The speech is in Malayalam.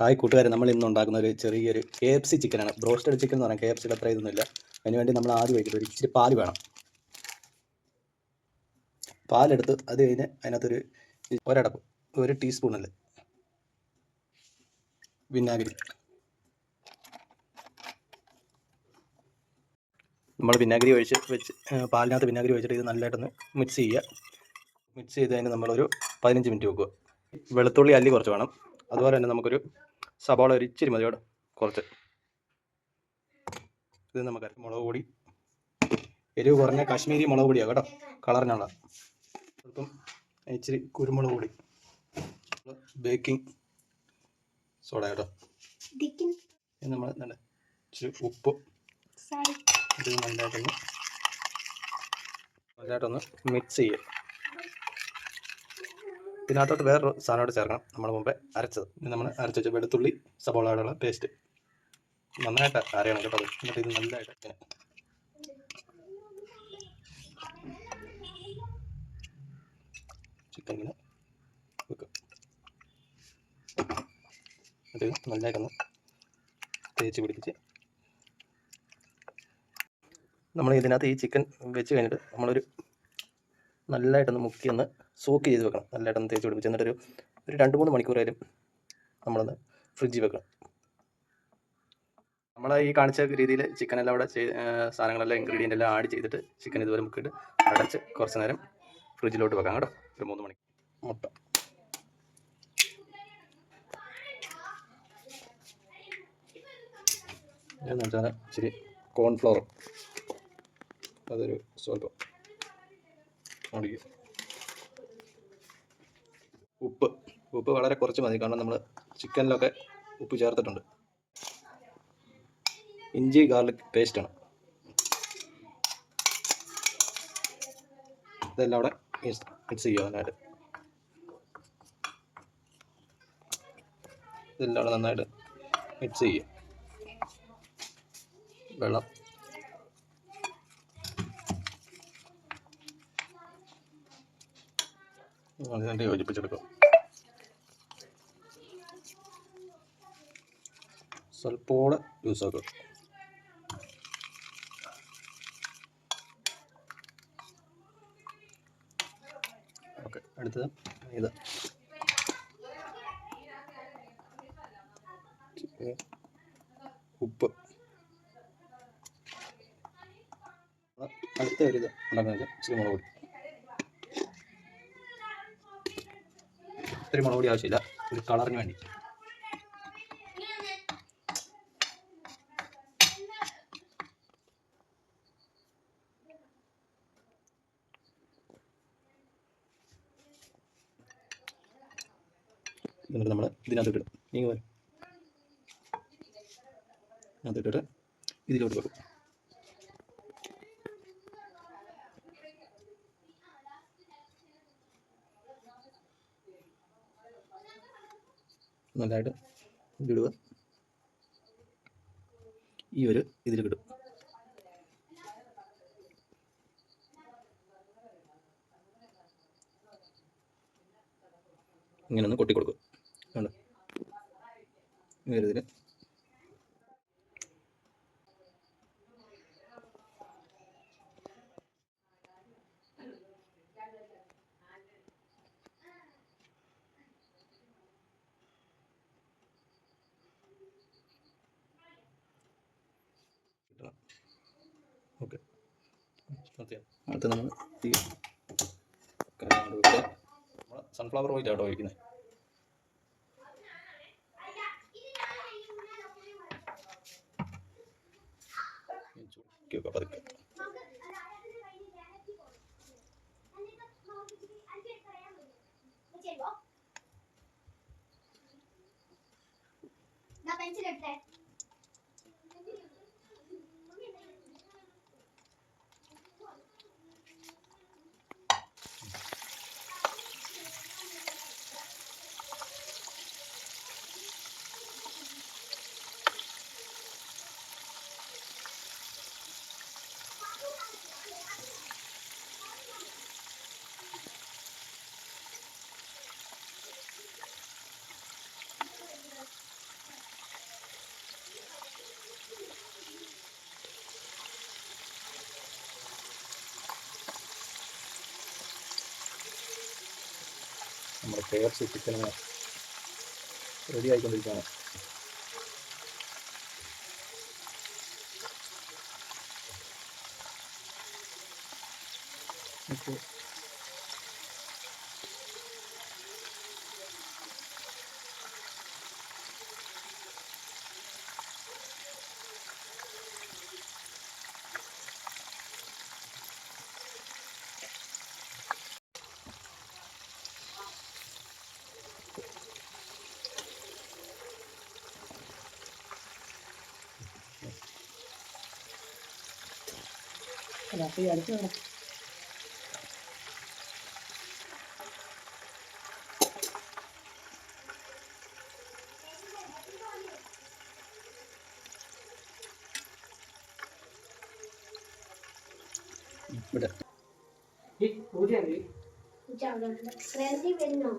ഹായ് കൂട്ടുകാരെ നമ്മൾ ഇന്ന് ഉണ്ടാക്കുന്ന ഒരു ചെറിയൊരു കെ എഫ് സി ചിക്കനാണ് ബ്രോസ്റ്റഡ് ചിക്കൻ എന്ന് പറയാം കെ എഫ് സിയുടെ അത്ര ഇതൊന്നുമില്ല. അതിനുവേണ്ടി നമ്മൾ ആദ്യം വയ്ക്കുന്നത് ഒരു ഇച്ചിരി പാൽ വേണം. പാലെടുത്ത് അത് കഴിഞ്ഞ് അതിനകത്തൊരു ഒരടപ്പ് ഒരു ടീസ്പൂണിൽ വിനാഗിരി. നമ്മൾ വിനാഗിരി ഒഴിച്ച് വെച്ച് പാലിനകത്ത് വിനാഗിരി ഒഴിച്ചിട്ട് ഇത് നല്ലതായിട്ടൊന്ന് മിക്സ് ചെയ്യുക. മിക്സ് ചെയ്ത് കഴിഞ്ഞ് നമ്മളൊരു പതിനഞ്ച് മിനിറ്റ് വെക്കുക. വെളുത്തുള്ളി അല്ലി കുറച്ച് വേണം. അതുപോലെ തന്നെ നമുക്കൊരു സവാള ഒരു ഇച്ചിരി മതി കേട്ടോ. കുറച്ച്. ഇത് നമുക്ക് മുളക് പൊടി. എരിവ് കുറഞ്ഞ കാശ്മീരി മുളക് പൊടിയാണ് കേട്ടോ. കളറിനുള്ള. അല്പം ഇച്ചിരി കുരുമുളക് പൊടി. ബേക്കിംഗ് സോഡ കേട്ടോ. നമ്മൾ നല്ല ഇച്ചിരി ഉപ്പ്. ഇത് നല്ലതായിട്ടൊന്ന് നല്ലതായിട്ടൊന്ന് മിക്സ് ചെയ്യുക. ഇതിനകത്തോട്ട് വേറൊരു സാധനം കൂടെ ചേർക്കണം. നമ്മൾ മുമ്പേ അരച്ചത്. ഇനി നമ്മൾ അരച്ച് വെച്ച വെളുത്തുള്ളി സബോളയുടെ പേസ്റ്റ്. നന്നായിട്ട് അരയണം കേട്ടോ. എന്നിട്ട് ഇത് നല്ലതായിട്ട് ചിക്കൻ ഇങ്ങനെ വെക്കും. എന്നിട്ട് നല്ലതായിട്ടൊന്ന് തേച്ച് പിടിപ്പിച്ച് നമ്മൾ ഇതിനകത്ത് ഈ ചിക്കൻ വെച്ച് കഴിഞ്ഞിട്ട് നമ്മളൊരു നല്ലതായിട്ടൊന്ന് മുക്കി ഒന്ന് സോക്ക് ചെയ്ത് വെക്കണം. നല്ലതായിട്ടൊന്ന് തേച്ച് പിടിപ്പിച്ച്. എന്നിട്ടൊരു ഒരു രണ്ട് മൂന്ന് മണിക്കൂറായാലും നമ്മളൊന്ന് ഫ്രിഡ്ജിൽ വെക്കണം. നമ്മൾ ഈ കാണിച്ച രീതിയിൽ ചിക്കൻ എല്ലാം അവിടെ സാധനങ്ങളെല്ലാം ഇൻഗ്രീഡിയന്റ് എല്ലാം ആഡ് ചെയ്തിട്ട് ചിക്കൻ ഇതുപോലെ മുക്കിയിട്ട് അടച്ച് കുറച്ച് നേരം ഫ്രിഡ്ജിലോട്ട് വെക്കാം കേട്ടോ. ഒരു മൂന്ന് മണിക്ക് മുട്ട. ഇച്ചിരി കോൺഫ്ലവർ അതൊരു സ്വല്പം. ഉപ്പ്. ഉപ്പ് വളരെ കുറച്ച് മതി കാരണം നമ്മൾ ചിക്കനിലൊക്കെ ഉപ്പ് ചേർത്തിട്ടുണ്ട്. ഇഞ്ചി ഗാർലിക് പേസ്റ്റാണ് ഇതെല്ലാം അവിടെ മിക്സ് ചെയ്യുക നന്നായിട്ട്. ഇതെല്ലാം നന്നായിട്ട് മിക്സ് ചെയ്യുക. വെള്ളം. അതിനെ യോജിപ്പിച്ചെടുക്കും. സ്വൽപ്പോടെ ജ്യൂസ് ആക്കും. ഓക്കെ അടുത്തത് ഇത്. ഉപ്പ്. അടുത്ത ഒരു ഇത് ഉണ്ടാക്കുന്നത് ഇച്ചിരി മുളക് പൊടി. ഇത്തിരി മുളക് പൊടി ആവശ്യമില്ല. ഒരു കളറിന് വേണ്ടി. എന്നിട്ട് നമ്മൾ ഇതിനകത്ത് ഇടും നീ വരും. അതിട്ടിട്ട് ഇതിലോട്ട് വെക്കും നല്ലതായിട്ട് ഇടുക. ഈ ഒരു ഇതിൽ കിടും ഇങ്ങനെ ഒന്ന് കൊട്ടി കൊടുക്കും. കണ്ടോ? ഈ ഇതിൽ കിട്ടണം. ഓക്കെ. അടുത്ത് നമ്മൾ ഈ വെക്കുക നമ്മൾ സൺഫ്ലവർ ഓയിലാണ് കേട്ടോ ഒഴിക്കുന്നത് പതുക്കെ. നമ്മുടെ K F C chicken ready ആയിക്കൊണ്ടിരിക്കുകയാണ്. ഓക്കെ ഈ അടുത്ത് വേണം. ഇവിടെ. ഈ വരുന്നോ?